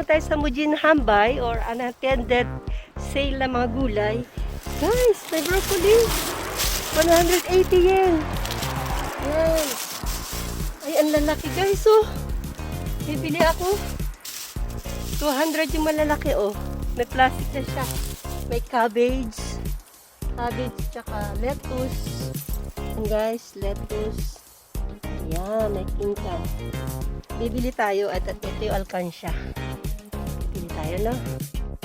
naman tayo sa Mujin Hambay or unattended sale ng mga gulay. Guys, may broccoli. 180 yen. Yan. Ay, ang lalaki guys, oh. Bibili ako. 200 yung malalaki, oh. May plastic na siya. May cabbage. Cabbage, tsaka lettuce. Yan guys, lettuce. Yan, may kinkan. Bibili tayo at, at ito yung alkansya. Tayo, no?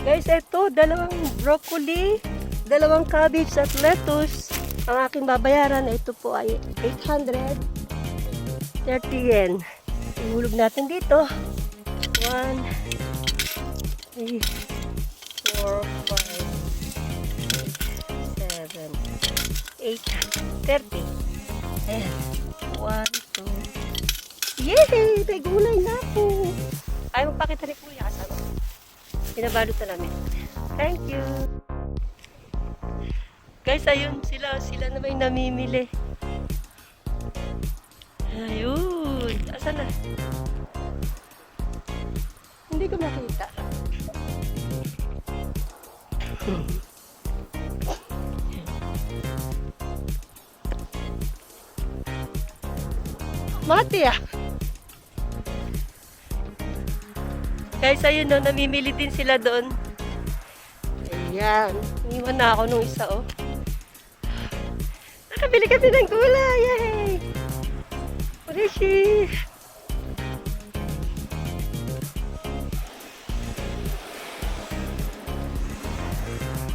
Guys, ito, dalawang broccoli, dalawang cabbage at lettuce. Ang aking babayaran, ito po ay 830 yen. Ihulog natin dito. 1, 3, 4, 5, 6, 7, 8, 30. Ayan. 1, 2, Yay! May gulay na ako. Ay, magpakita ni Kuya kasama. Pinabalot na namin. Thank you. Guys, ayun sila. Sila na may namimili. Ayun. Asan na? Hindi ko makita. Mati ah. Guys, ayun no, namimili din sila doon. Ayan. Iwan na ako nung isa, oh. Nakabili kasi ng gulay. Yay! Urishi!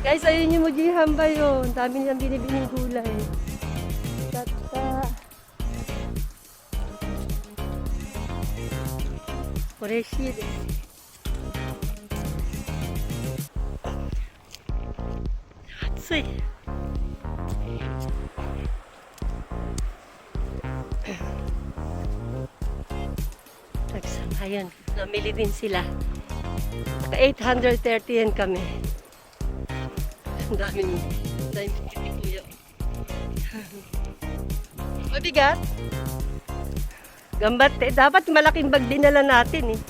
Guys, ayun yung Muji Hamba yun. Ang dami niyang binibining gulay. Tata. Urishi desu. Nagsama yun. Namili din sila. Naka 830 yan kami. Ang daming, daming kuya. Mabigat. Gambat eh. Dapat malaking bag dinala natin eh.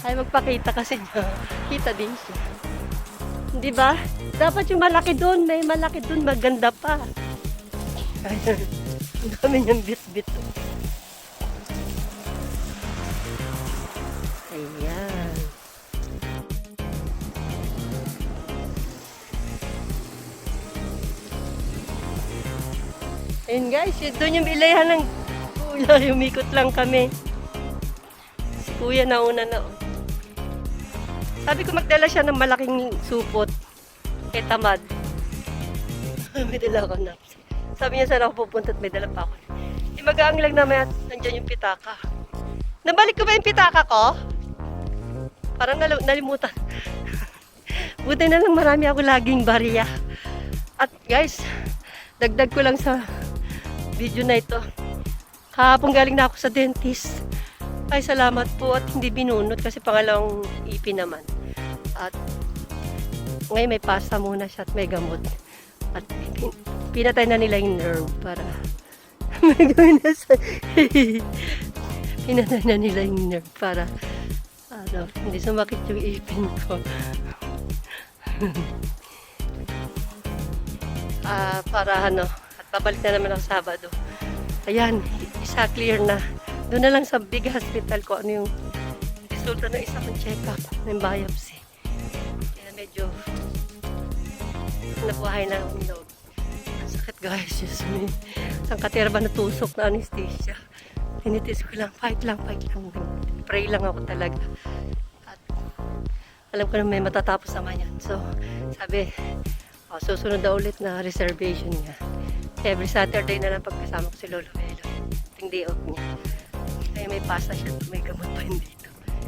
Ay magpakita kasi niya. Kita din siya. Di ba? Dapat yung malaki doon, may malaki doon, maganda pa. Ang dami niyang bit-bit. Ayan. Guys, doon yung ilayan ng kuya. Umikot lang kami. Si kuya nauna na. oh. Sabi ko magdala siya ng malaking supot. Kay tamad. may dala ako naps. Sabi niya saan ako pupunta at may dala pa ako. Eh, magaang lang naman at nandyan yung pitaka. Nabalik ko ba yung pitaka ko? Parang nal- nalimutan. Buti na lang marami ako laging bariya. At guys, dagdag ko lang sa video na ito. Kahapon galing na ako sa dentist. Ay, salamat po at hindi binunot kasi pangalawang ipin naman. Ngayon may pasta muna siya at may gamot. At pin- pinatay na nila yung nerve para may gawin na sa... pinatay na nila yung nerve para ano, hindi sumakit yung ipin ko. Ah, para ano, at pabalik na naman ako Sabado. Ayan, isa clear na. Doon na lang sa big hospital ko ano yung resulta ng isa kong check-up ng biopsy. Kaya medyo nabuhay na. Ang sakit guys, Diyos me. Ang katira ba natusok na anesthesia. Tinitis ko lang, fight lang, fight lang. Pray lang ako talaga. At alam ko na may matatapos naman yan. So, sabi, oh, susunod na ulit na reservation niya. Every Saturday na lang pagkasama ko si Lolo. Yung day off niya. Kaya may pasta siya, may gamot pa yun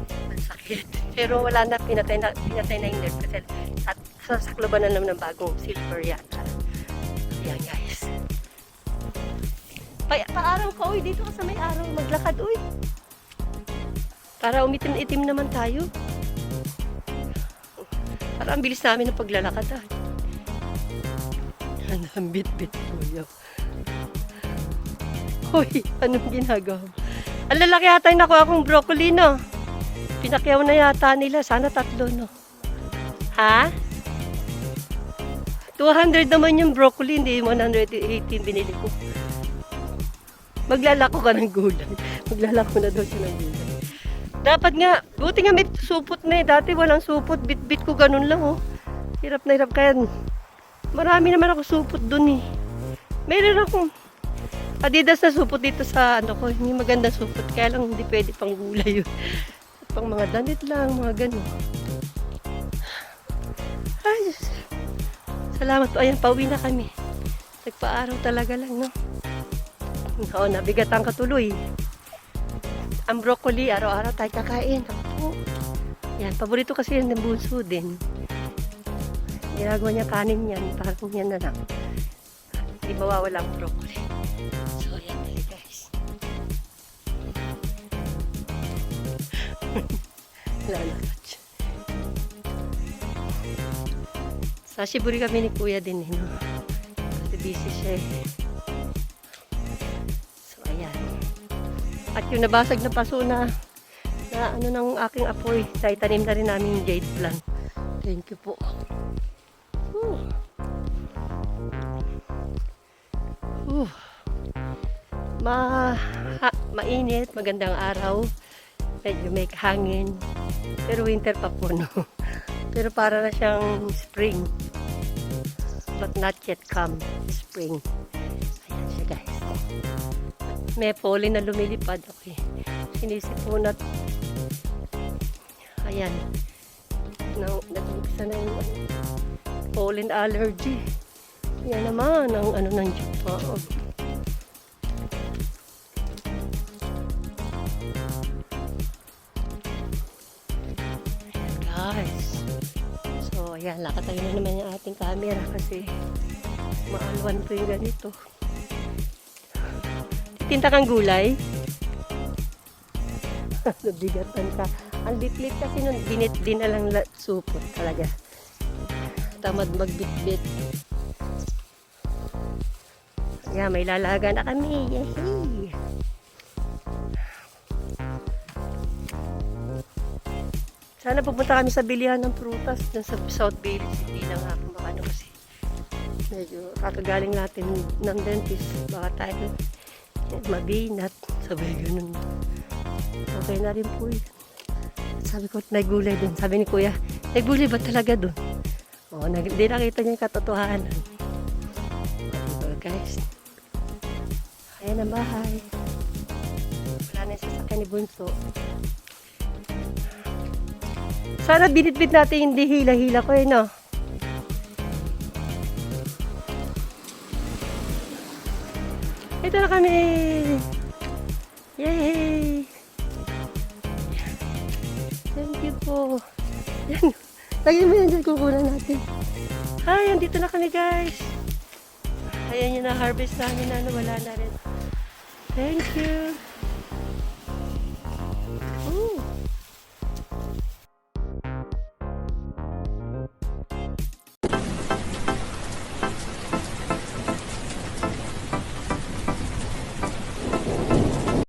dito. Ang sakit. Pero wala na, pinatay na, pinatay na yung nerve kasi at sasakloban na naman ng bagong silver yata. Ayan guys. Pa paaraw ka, uy. Dito ka sa may araw. Maglakad, uy. Para umitim-itim naman tayo. Para ang bilis namin ng paglalakad ah. Ang bit-bit kuya. Hoy, anong ginagawa mo? Ang lalaki yata yung nakuha kong broccoli, no? Pinakyaw na yata nila. Sana tatlo, no? Ha? 200 naman yung broccoli, hindi 118 binili ko. Maglalako ka ng gulay. Maglalako na daw siya ng gulay. Dapat nga, buti nga may supot na eh. Dati walang supot, bit-bit ko ganun lang oh. Hirap na hirap kaya. Marami naman ako supot dun eh. Meron akong Adidas na supot dito sa ano ko. Hindi magandang supot. Kaya lang hindi pwede pang gulay yun. pang mga danit lang, mga ganun. Ay. Salamat po. Ayan, pauwi na kami. Nagpa-araw talaga lang, no? Oo, nabigatan ka tuloy. Ang broccoli, araw-araw tayo kakain. Ako. Yan, paborito kasi yan ng bunso din. Ginagawa niya kanin yan, parang yan na lang. Hindi mawawala ang broccoli. Lalakad siya. Sa Shiburi kami ni Kuya din eh, no? Kasi busy siya eh. So, ayan. At yung nabasag na paso na na ano ng aking apoy, tanim na rin namin yung jade plant. Thank you po. Whew. Whew. Ma ha, mainit, magandang araw. Medyo may hangin. Pero winter pa po, no? Pero para na siyang spring. But not yet come spring. Ayan siya, guys. May pollen na lumilipad. Okay. Sinisipunat. Ayan. Na, nag-umpisa na yung ano, pollen allergy. Yan naman ang ano ng jupa. So ayan, nakatayo na naman yung ating camera kasi maalwan po yung ganito. Titinta kang gulay. Nabigatan ka. Ang bitbit kasi nun, binit din na lang la- supot talaga. Tamad magbitbit. Yeah, may lalaga na kami. Yay! Sana pupunta kami sa bilihan ng prutas dun sa South Village. Hindi na nga kung ano kasi medyo kakagaling natin ng dentist. Baka tayo mabinat. Sabi ganun. Okay na rin po yun. Sabi ko, nagulay dun. Sabi ni kuya, nagulay ba talaga dun? Oo, nag, di nakita niya yung katotohanan. Diba guys? Ayan ang bahay. Wala na yung sasakyan ni Bunso. Sana binitbit natin hindi hila-hila ko eh, no? Ito na kami! Yay! Thank you po. Yan. Lagyan mo yan dyan, kukunan natin. Hi, andito na kami guys. Ayan yung na-harvest namin na wala na rin. Thank you.